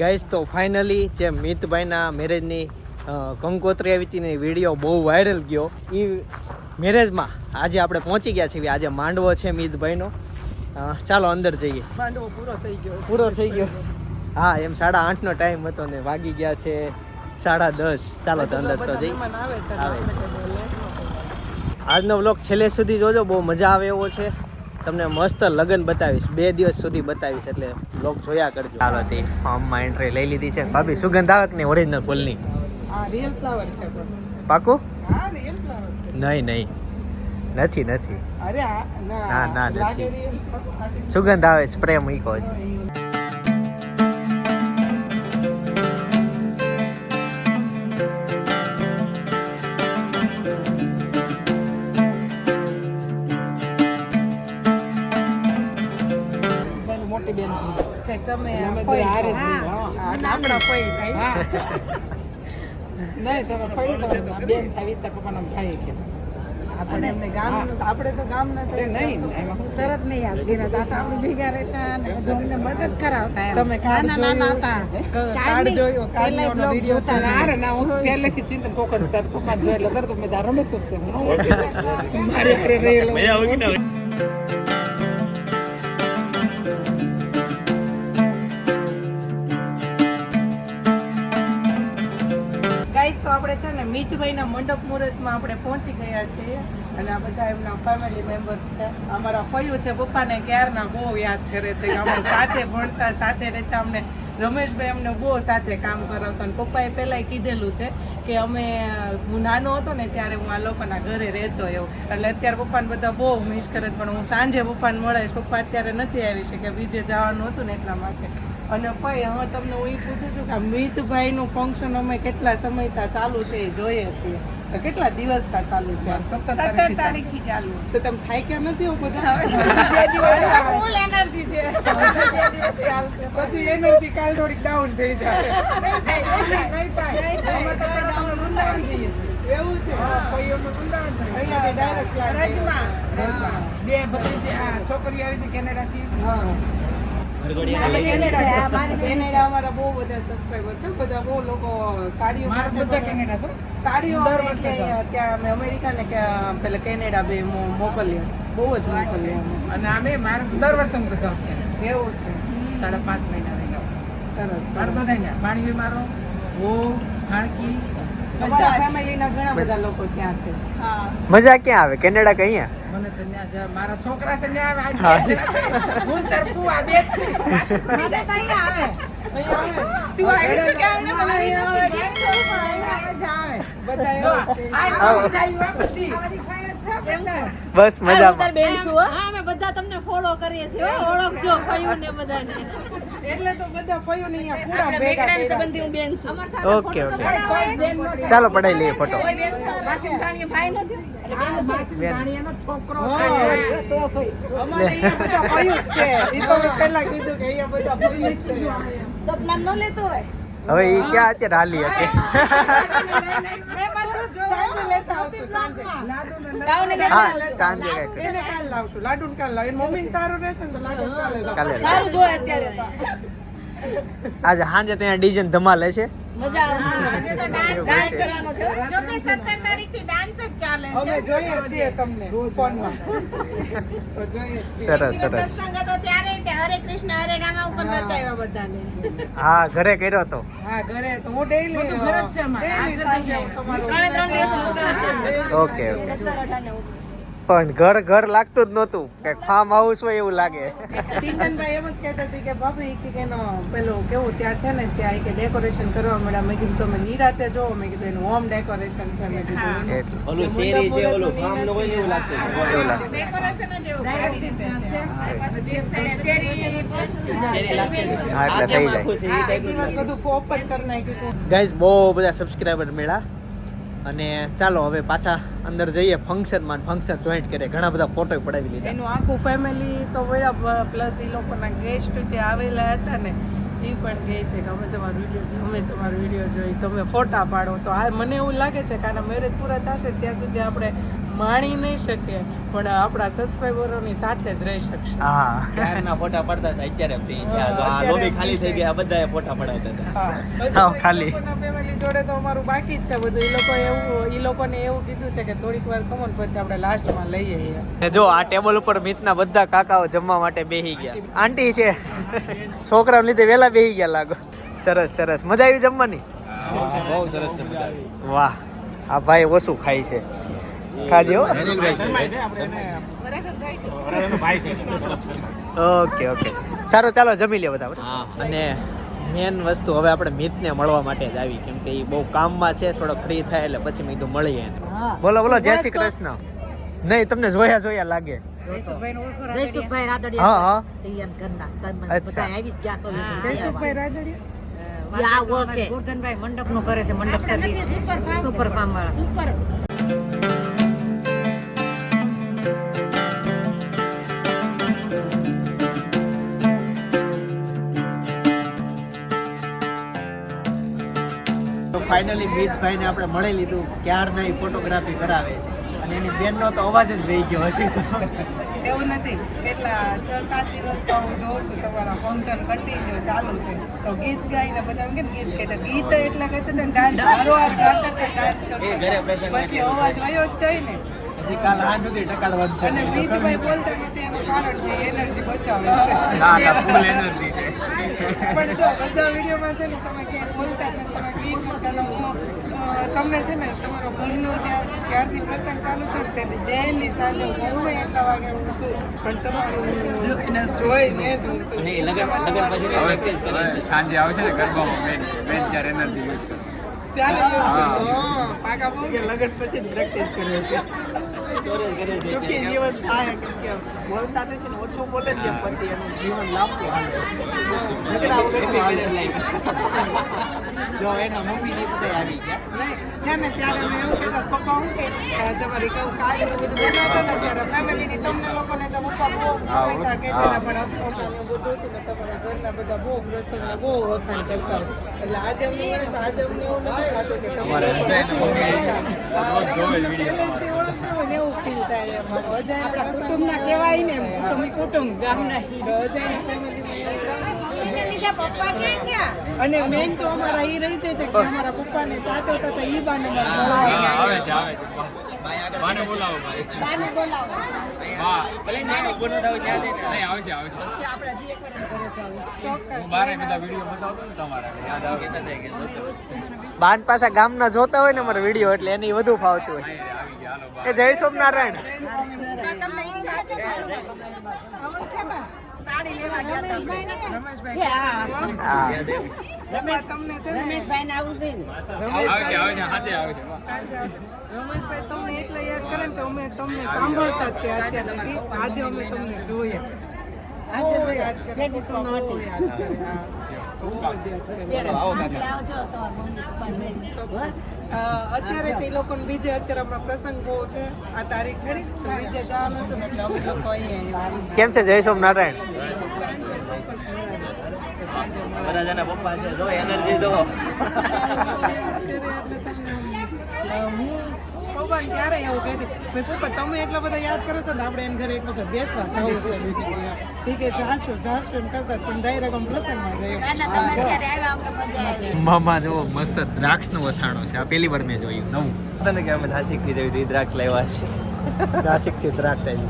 Guys તો finally જે મિતભાઈના મેરેજની કંકોત્રી આવી હતી ને વીડિયો બહુ વાયરલ ગયો. એ મેરેજમાં આજે આપણે પહોંચી ગયા છીએ. આજે માંડવો છે મિતભાઈનો. ચાલો અંદર જઈએ. માંડવો પૂરો થઈ ગયો. પૂરો થઈ ગયો. હા એમ સાડા આઠનો ટાઈમ હતો ને વાગી ગયા છે સાડા દસ. ચાલો તો અંદર તો જઈ આવે. આજનો વ્લોગ છેલ્લે સુધી જોજો. બહુ મજા આવે એવો છે. તમને મસ્ત લગન બતાવીશ. બે દિવસ સુધી બતાવીશ એટલે બ્લોગ જોયા કરજો. ચાલો તે ફોર્મમાં એન્ટ્રી લઈ લીધી છે. ભાભી સુગંધ આવે ને નહીં ઓરિજિનલ ફૂલની? આ રિયલ ફ્લાવર છે પાકું? હા રિયલ ફ્લાવર નહીં નહીં. નથી નથી. અરે ના, ના, નથી. સુગંધ આવે? સ્પ્રે મૂકો છે. તમે આપણા ફઈ થાય. નહીં તમે ફરી બેન થાય તાર પપ્પાનો ભાઈ કે આપણે એમને ગામ આપણે તો ગામ ના તે નહીં એમાં શું? નહીં આપતી ને આપણે ભેગા રહેતા અને અમને મદદ કરાવતા તમે નાના નાના હતા. કાર્ડ કાર્ડ જોયો કાર્ડનો વીડિયો જોતા ના ના હું પહેલેથી ચિંતન કોક તાર પપ્પા તરત મેં હું. મારી હારે રહેલો. મિતભાઈના મંડપ મુહૂર્તમાં આપણે પહોંચી ગયા છીએ અને આ બધા એમના ફેમિલી મેમ્બર્સ છે. અમારા ફયું છે, પપ્પાને ક્યારના બહુ યાદ કરે છે. અમે સાથે ભણતા, સાથે રહેતા અમને રમેશભાઈ અમને બહુ સાથે કામ કરાવતા અને પપ્પાએ પહેલાંય કીધેલું છે કે અમે, હું નાનો હતો ને ત્યારે હું આ લોકોના ઘરે રહેતો એવો. એટલે અત્યારે પપ્પાને બધા બહુ મિસ કરે છે. પણ હું સાંજે પપ્પાને મળે પપ્પા અત્યારે નથી આવી શકે બીજે જવાનું હતું ને એટલા માટે. અને ભાઈ હવે તમને હું એ પૂછું છું કે મિતભાઈનું ફંક્શન અમે કેટલા સમયથી ચાલુ છે એ જોઈએ છીએ. તો કેટલા દિવસથી ચાલુ છે? સત્તર તારીખ તારીખથી ચાલુ. તો તમે થાય કે નથી એવું બધા? ફૂલ એનર્જી છે. પછી એનર્જી કાલ થોડીક ડાઉન થઈ જાય. નહીં થાય. એવું છે. અહીંયાથી ડાયરેક્ટ રજમાં. બે ભત્રીજી આ છોકરીઓ આવી છે કેનેડાથી. હા. કેનેડા કેનેડા અમારા બહુ બધા સબસ્ક્રાઇબર છે બધા બહુ લોકો સાડીઓ બધા કેનેડા છે. સાડીઓ. ત્યાં અમે અમેરિકા ને કે પેલા કેનેડા બે મોકલીએ. બહુ જ મોકલીએ. અને અમે મારે દર વર્ષે હું જાઉં છું. એવું છે. સાડા પાંચ મહિના રહી જાઉં સરસ મારે બધાને ભાણવી મારો હો ભાણકી અમારા બધા. ફેમિલીના ઘણા બધા લોકો ત્યાં છે. મજા ક્યાં આવે? કેનેડા કઈ અહીંયા? મને તો જા- મારા છોકરા છે આવે. હું. તાર બે છે. મને તો આવે. તું આવી છું કે મને મજા આવે. બસ મજામાં. બેન છું હા. અમે બધા તમને ફોલો કરીએ છીએ હો. ઓળખજો ફયું ને બધાને. એટલે તો બધા ફઈઓને અહીંયા પૂરા ભેગા સંબંધી હું બેન છું. ઓકે ઓકે ચાલો પડાઈ લઈએ ફોટો. માસી ભાણી ભાઈ નો થયો એટલે માસી બેન. છોકરો તો ભાઈ અમારે અહીંયા બધા ફઈઓ જ છે. ઈ તો પહેલા કીધું કે અહીંયા બધા ફઈઓ જ છે. સપના ન લેતો હોય? હવે એ ક્યાં અત્યારે હાલી હતી સાંજે એને કાલ લાવશું. લાડુ ને કાલ લાવ. મમ્મી તારું રહેશે ને લાડુ કાલે લાવ. સારું અત્યારે આજે સાંજે ત્યાં ડીજે ધમાલ હશે. મજા આવશે. ડાન્સ કરવાનો છે હો. અમે જોઈએ છીએ તમને ફોનમાં. તો જોઈએ જ છીએ. સરસ સરસ. હરે કૃષ્ણ હરે રામા ઉપર નચાવ્યા બધાને. હા ઘરે કર્યો તો હા ઘરે તો હું ડેઈલી ઘરે જ છે અમારે. સાંજે હું તમારું ત્રણે દિવસ ઓકે ઓકે. સત્તર અઢાર ને ઓગણીસ. પણ ઘર ઘર લાગતું જ નહોતું. કે ફાર્મ હાઉસ હોય એવું લાગે. ચિંતનભાઈ એમ જ કહેતા હતી કે ભાભી કે એનો પેલો કેવું ત્યાં છે ને ત્યાં કે ડેકોરેશન કરવા મળ્યા. મેં કીધું તમે નિરાતે જો મેં કીધું એનું હોમ ડેકોરેશન છે. મેં કીધું ઓલું શેરી છે ઓલું ફાર્મ નો હોય એવું લાગતું એવું લાગે. ડેકોરેશન જ એવું. હા એટલે થઈ જાય. ગાઈઝ બહુ બધા સબસ્ક્રાઈબર મળ્યા. અને ચાલો હવે પાછા અંદર જઈએ ફંક્શનમાં ફંક્શન જોઈન્ટ કરે ઘણા બધા ફોટો પડાવી લીધા. એનું આખું ફેમિલી તો વયા પ્લસ એ લોકોના ગેસ્ટ જે આવેલા હતા ને એ પણ કહે છે કે અમે તમારો વીડિયો અમે તમારો વીડિયો જોઈ, તમે ફોટા પાડો. તો આ મને એવું લાગે છે કે આના મેરેજ પૂરા થશે ત્યાં સુધી આપણે માણી નહીં શકે પણ આપણા સબસ્ક્રાઈબરોની સાથે જ રહી શકશે. હા. ક્યારના ફોટા પડતા હતા અત્યારે ફ્રી છે. આ લોબી ખાલી થઈ ગયા બધાએ ફોટા પડાવતા હતા. હા ખાલી. ફેમિલી જોડે તો અમારું બાકી જ છે બધું. એ લોકો એવું એ લોકોને એવું કીધું છે કે થોડીક વાર ખમો ને પછી આપણે લાસ્ટમાં લઈએ ને જો આ ટેબલ ઉપર મિતના બધા કાકાઓ જમવા માટે બેહી ગયા. આંટી છે. છોકરાને લીધે વેલા બેહી ગયા લાગો. સરસ સરસ. મજા આવી જમવાની? બહુ સરસ બધા વાહ. આ ભાઈ ઓછું ખાય છે. ખાજે? Okay okay. સારું ચાલો જમી લે બધા અને મેન વસ્તુ હવે આપણે મિતને મળવા માટે જ આવી કેમ કે એ બહુ કામમાં છે થોડો ફ્રી થાય એટલે પછી મેં કીધું મળીએ. બોલો બોલો જય શ્રી કૃષ્ણ. નહીં તમને જોયા જોયા લાગે. જયસુખભાઈ રાદડિયા. હા હા. તૈયાર ઘરના સ્તરમાં અચ્છા. આવી જ ગયા જયસુખભાઈ રાદડિયા? આ ઓકે. ગોરધનભાઈ મંડપનું કરે છે મંડપ સર્વિસ સુપર ફાર્મ વાળા. સુપર તો ફાઇનલી મિતભાઈને આપણે મળી લીધું. ક્યારના એ ફોટોગ્રાફી કરાવે છે. અને એની બેનનો તો અવાજ જ રહી ગયો હશે. એવું નથી. કેટલા છ સાત દિવસ તો હું જોઉં છું તમારા ફંક્શન કન્ટિન્યુ ચાલુ છે. તો ગીત ગાઈને બધા એમ કે ને ગીત કહેતા ગીત એટલે કહેતા ને ડાન્સ હરોહાર ગાતા હતા ડાન્સ કરતા પછી અવાજ વયો જ જાય ને. હજી કાલ આ સુધી ટકાલ છે અને પ્રીતભાઈ બોલતા નથી એનું કારણ છે. એનર્જી બચાવે છે. પણ જો બધા વિડીયોમાં છે ને તમે ક્યાંય બોલતા નથી તમે ક્લીન કરતા ને હું તમને છે ને તમારો ઘરનો ત્યાં ક્યારથી પ્રસંગ ચાલુ થયો ને તેથી ડેલી સાંજે હું એટલા વાગે હું છું. પણ તમારું જોઈને જોઈને જ હું છું. લગન લગન પછી મેસેજ કરે સાંજે આવશે ને ગરબામાં બેન બેન જ્યારે એનર્જી યુઝ કરે ત્યારે હા, પાકા બહુ કે લગન પછી જ પ્રેક્ટિસ કરે છે. સુખી જીવન થાય કે બોલતા નથી ને ઓછું બોલે પતિ એનું જીવન લાંબુ હાલે. ઝઘડા વગરનું હાલે. જો એના મમ્મી ને બધા આવી ગયા. છે ને ત્યારે મેં એવું કહેતા પપ્પા હું કે અ, તમારી કહું કાર્ડ ને બધું બનાવતા ને ત્યારે ફેમિલીની તમને લોકોને તો પપ્પા બહુ સમજતા કહેતા પણ અફસોસ ને બધું હતું ને તમારા ઘરના બધા બહુ પ્રસંગને બહુ વખાણ કરતા એટલે આજે અમને આજે અમને એવું નથી થતું કે તમે લોકો પહેલેથી ઓળખતા હોય ને એવું feel થાય. અજાણ્યા કુટુંબના કહેવાય ને કુટુંબ કુટુંબ ગામના હીરો family એને લીધે પપ્પા ક્યાં ગયા? અને મેન તો અમારા એ રહી જાય છે કે અમારા પપ્પાને સાચવતા હતા એ બાને આવે છે આવે છે. બાને બોલાવો બાને બોલાવો. બા ભલે ન્યાય કોનો થાવ ત્યાં જઈને. નહીં આવશે આવશે ચોક્કસ. હું બારે બધા વિડિયો બતાવતો ને તમારા યાદ આવે. કે જોતો. બાન પાછા ગામના જોતા હોય ને અમારો વીડિયો એટલે એની વધુ ફાવતું હોય. આવી એ જય સોમનારાયણ. તમને ઈચ્છા હતી. સાડી લેવા ગયા હતા રમેશભાઈ ને? રમેશભાઈ હા. પપ્પા તમને છે ને રમેશભાઈ આવું તમને એટલે યાદ કરે ને તો અમે તમને સાંભળતા જ તે અત્યારે આજે અમે તમને જોઈએ. આજે તો યાદ કરે. યાદ કરે અત્યારે તે લોકોને બીજે અત્યારે હમણાં પ્રસંગ બહુ છે. આ તારીખ ખરી બીજે જવાનું હતું એટલે અમે લોકો અહીંયા કેમ છે જય સોમનારાયણ? નારાયણ. પપ્પા છે. જો એનર્જી જો. પપ્પાને ત્યારે એવું કહેતી? પપ્પા તમે એટલા બધા યાદ કરો છો ને આપણે એમ ઘરે એક વખત બેસવા જવું છે. મામા જુઓ મસ્ત દ્રાક્ષનું વથાણું છે. આ પહેલી વાર મેં જોયું નવું. તને કે અમે નાસિકથી જવી દ્રાક્ષ લેવા છે. નાસિકથી દ્રાક્ષ આવી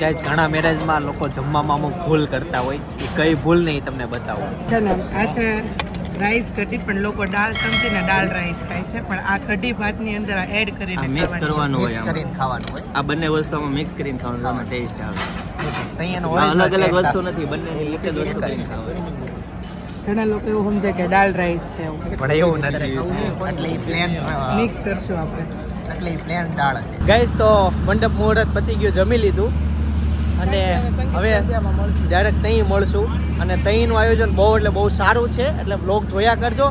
ગાઈસ ઘણા મેરેજમાં લોકો જમવામાં અમુક ભૂલ કરતા હોય. એ કઈ ભૂલ નહીં તમને બતાવો. આ છે રાઈસ કઢી પણ લોકો દાળ સમજીને દાળ રાઈસ ખાય છે. પણ આ કઢી ભાતની અંદર આ એડ કરીને મિક્સ કરવાનું હોય. કરીને ખાવાનું હોય? આ બંને વસ્તુમાં મિક્સ કરીને ખાવાનું આમાં ટેસ્ટ આવે. અલગ અલગ વસ્તુ નથી બંનેની એક જ વસ્તુ કરીને ખાવાનું. ઘણા લોકો એવું સમજે કે દાળ રાઈસ છે એવું. પણ એવું નથી એટલે પ્લેન મિક્સ કરશું આપણે. એટલે પ્લેન દાળ હશે. ગાઈસ તો મંડપ મુહૂર્ત પતી ગયું જમી લીધું. અને હવે ડાયરેક્ટ ત્યાં મળશું. અને ત્યાંનું આયોજન બહુ એટલે બહુ સારું છે. એટલે બ્લોગ જોયા કરજો.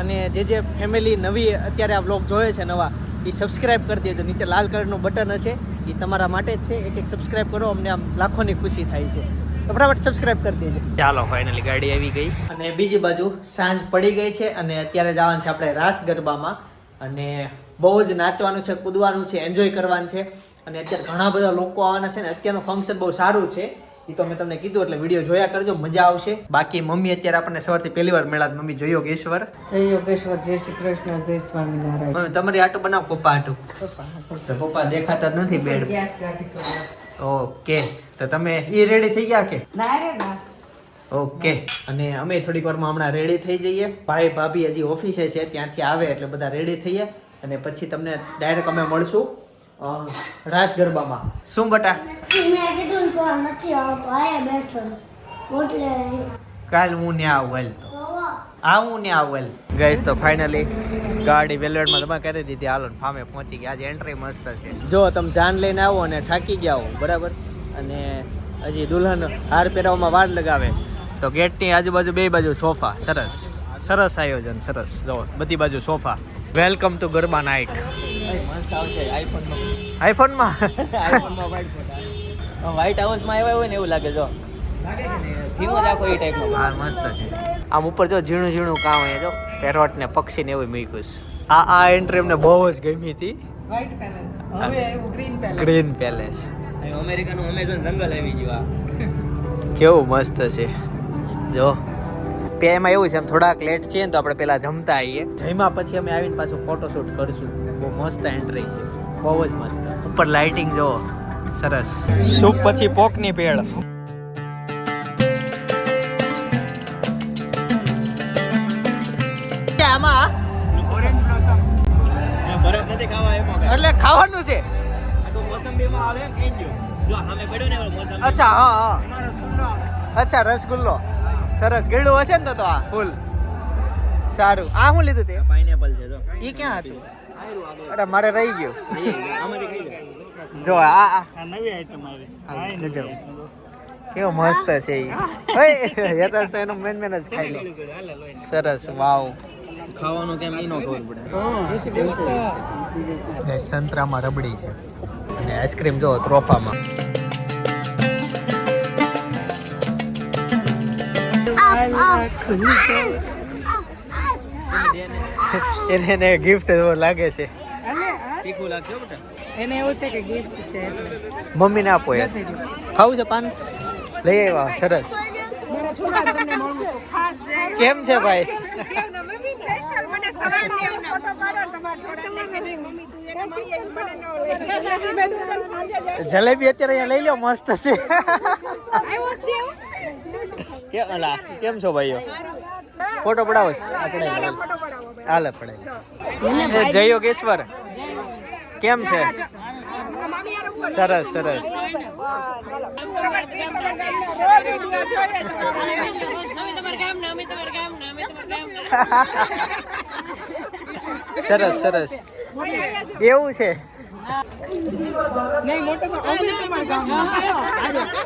અને જે જે ફેમિલી નવી અત્યારે આ બ્લોગ જોવે છે નવા એ સબસ્ક્રાઈબ કરી દેજો. નીચે લાલ કલરનું બટન હશે. એ તમારા માટે જ છે. એક એક સબસ્ક્રાઈબ કરો. અમને આમ લાખોની ખુશી થાય છે. તો ફટાફટ સબસ્ક્રાઈબ કરી દેજો. ચાલો ફાઇનલી ગાડી આવી ગઈ. અને બીજી બાજુ સાંજ પડી ગઈ છે અને અત્યારે જવાનું છે આપણે રાસ ગરબામાં. અને બહુ જ નાચવાનું છે કૂદવાનું છે એન્જોય કરવાનું છે. અને અત્યારે ઘણા બધા લોકો આવવાના છે ને અત્યારનું ફંક્શન બહુ સારું છે. એ તો મેં તમને કીધું એટલે વીડિયો જોયા કરજો મજા આવશે. બાકી મમ્મી અત્યારે આપણને સવારથી પહેલી વાર મેળા મમ્મી જય યોગેશ્વર. જય યોગેશ્વર જય શ્રી કૃષ્ણ જય સ્વામિનારાયણ. મમ્મી તમારી આટું બનાવો પપ્પા આટું? તો પપ્પા દેખાતા જ નથી બેડ. ઓકે તો તમે એ રેડી થઈ ગયા કે? ના રે ના. ઓકે અને અમે થોડીક વારમાં હમણાં રેડી થઈ જઈએ. ભાઈ ભાભી હજી ઓફિસે છે ત્યાંથી આવે એટલે બધા રેડી થઈએ. અને પછી તમને ડાયરેક્ટ અમે મળશું. રાસ ગરબામાં. શું બટા? કાલ હું ને આવું હાલ તો. આવું ને આવું હાલ. ગઈશ તો ફાઇનલી ગાડી વેલવેડમાં તમે કરી દીધી. હાલો ને ફામે પહોંચી ગયા. આજે એન્ટ્રી મસ્ત છે. જો તમે જાન લઈને આવો અને થાકી ગયા હો બરાબર? અને હજી દુલ્હન હાર પહેરાવવામાં વાર લગાવે. તો ગેટની આજુબાજુ બે બાજુ સોફા. સરસ. સરસ આયોજન સરસ. જો બધી બાજુ sofa. Welcome to garba night આઈફોનમાં white હાઉસમાં આવ્યા હોય ને એવું લાગે જો. થીમ જ એ ટાઈપનો હા મસ્ત છે. આમ ઉપર જો ઝીણું ઝીણું કામ હોય જો પેરોટ ને પક્ષી ને એવું મૂક્યું છે. આ આ એન્ટ્રી અમને બહુ જ ગમી હતી. ગ્રીન પેલેસ ગ્રીન અમેરિકાનું અમેઝોન જંગલ આવી ગયું કેવું મસ્ત છે. જો. પે એમાં એવું છે એમ થોડાક લેટ છે ને તો આપણે પેલા જમતા આવીએ જમ્યા પછી અમે આવીને પાછું ફોટોશૂટ કરશું. બહુ મસ્ત એન્ટ્રી છે. બહુ જ મસ્ત. ઉપર લાઇટિંગ જો સરસ. સૂપ પછી પોકની પેળ આમાં? બરફ નથી ખાવા એમાં એટલે ખાવાનું છે? મોસંબીમાં આવે ને ખાઈ ગયો જો સામે પડ્યો ને મોસંબી. અચ્છા હા હા. અચ્છા રસગુલ્લો. સરસ ગળ્યું હશે ને તો આ ફૂલ. સારું. આ શું લીધું તે? પાઇનેપલ છે જો. એ ક્યાં હતું? અરે મારે રહી ગયું. ગયો. આમાંથી ખાઈ જો આ નવી આઈટમ આવી. ગજબ કેવો મસ્ત છે ઈ. ઓય યથાર્થ તો એનો મેન મેન જ ખાઈ લે. સરસ વાવ. ખાવાનું કેમ ઈ નો ખબર પડે. ગાઈસ સંતરામાં રબડી છે. અને આઈસ્ક્રીમ જો ત્રોફામાં. એને એને ગિફ્ટ લાગે છે. એને એવું છે કે ગિફ્ટ છે મમ્મીને આપો એ. ખાવું છે પાન? લઈ આવ્યા સરસ. કેમ છે ભાઈ? જલેબી અત્યારે અહીંયા લઈ લો મસ્ત છે. કેમ અલા કેમ છો ભાઈઓ? ફોટો પડાવો આપણે હાલે પડે જય યોગેશ્વર કેમ છે? સરસ સરસ. સરસ સરસ. એવું છે? હાલો મોટો અમે તમારા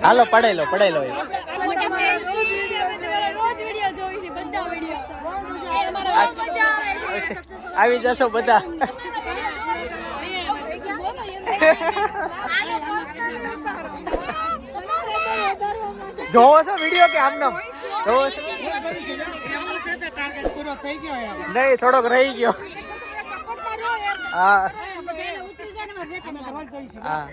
હાલો પડાઈ લો પડાઈ લો એ. રોજ વીડિયો જોઈ છે બધા વીડિયો મજા આવે છે આવી જશો બધા. જોવો છો વીડિયો કે આમનો જોવો છો? ટાર્ગેટ થોડોક રહી ગયો. હવે નહીં થોડોક રહી ગયો હા હા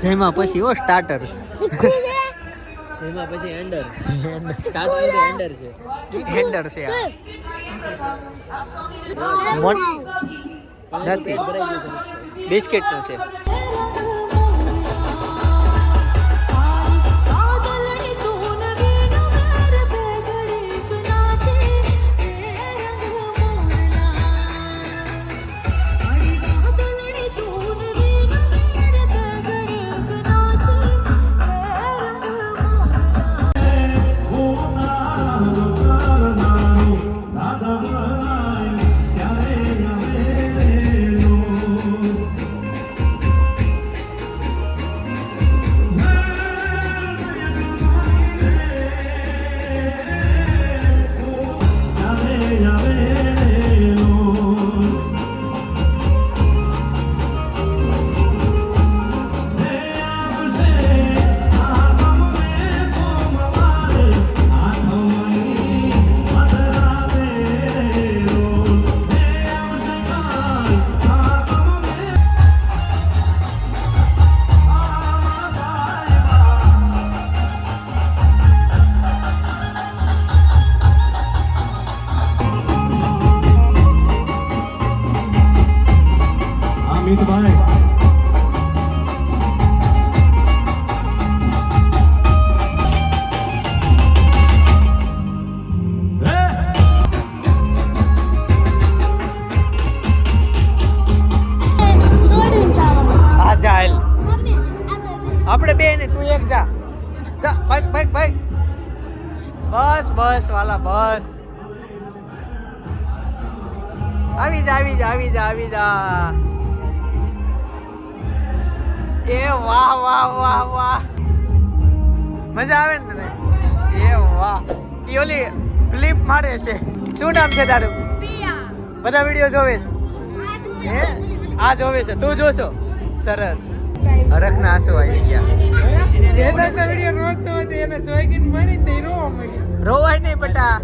જેમાં પછી ઓ સ્ટાર્ટર જેમાં પછી એન્ડર સ્ટાર્ટર એટલે એન્ડર છે. હેન્ડર છે આ. નથી. બિસ્કિટનું છે. આવી જા આવી જા આવી જા આવી જા. એ વાહ વાહ વાહ વાહ. મજા આવે ને તને? એ વાહ. એ ઓલી ફ્લિપ મારે છે. શું નામ છે તારું? બધા વીડિયો જોવેશ હે? આ જોવે છે. તું જોશો? સરસ. હરખના આંસુ આવી ગયા. વેદાંતના વીડિયો રોજ જોવા તો એને જોઈ ગઈને મળી તે રોવા મળ્યું. રોવાય નહીં બટા.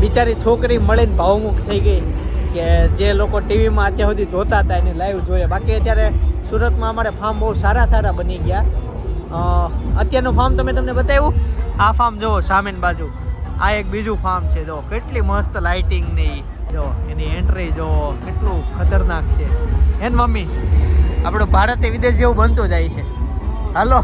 બિચારી છોકરી મળીને ભાવમુખ થઈ ગઈ કે જે લોકો ટીવીમાં અત્યાર સુધી જોતા હતા એને લાઈવ જોઈએ. બાકી અત્યારે સુરતમાં અમારે ફાર્મ બહુ સારા સારા બની ગયા. અત્યારનું ફાર્મ તમે તમને બતાવ્યું? આ ફાર્મ જુઓ, સામેન બાજુ. આ એક બીજું ફાર્મ છે જો કેટલી મસ્ત લાઇટિંગ ને જો એની એન્ટ્રી જો કેટલું ખતરનાક છે. એન મમ્મી? આપણું ભારત એ વિદેશ જેવું બનતું જાય છે. હાલો.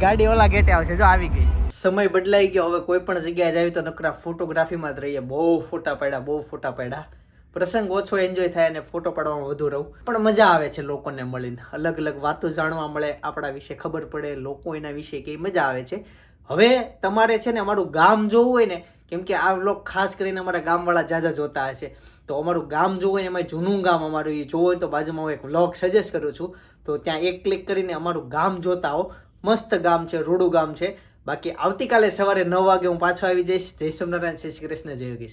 ગાડી ઓલા ગેટે આવશે, જો આવી ગઈ. સમય બદલાઈ ગયો, હવે કોઈ પણ જગ્યાએ જાવી તો નકરા ફોટોગ્રાફીમાં જ રહીએ. બહુ ફોટા પાડ્યા, બહુ ફોટા પાડ્યા. પ્રસંગ ઓછો એન્જોય થાય અને ફોટો પાડવામાં વધુ રહું. પણ મજા આવે છે લોકોને મળીને. અલગ અલગ વાતો જાણવા મળે, આપણા વિશે ખબર પડે, લોકો એના વિશે કે મજા આવે છે. હવે તમારે છે ને અમારું ગામ જોવું હોય ને, કેમ કે આ લોકો ખાસ કરીને અમારા ગામવાળા જાજા જોતા હશે. તો અમારું ગામ જોવું હોય એમાં જૂનું ગામ અમારું એ જોવું હોય તો બાજુમાં હું એક વ્લોગ સજેસ્ટ કરું છું. તો ત્યાં એક ક્લિક કરીને અમારું ગામ જોતા હો મસ્ત ગામ છે, રૂડું ગામ છે. બાકી આવતીકાલે સવારે નવ વાગે હું પાછો આવી જઈશ. જય સોમનારાયણ શ્રી કૃષ્ણ, જય યોગેશ્વર.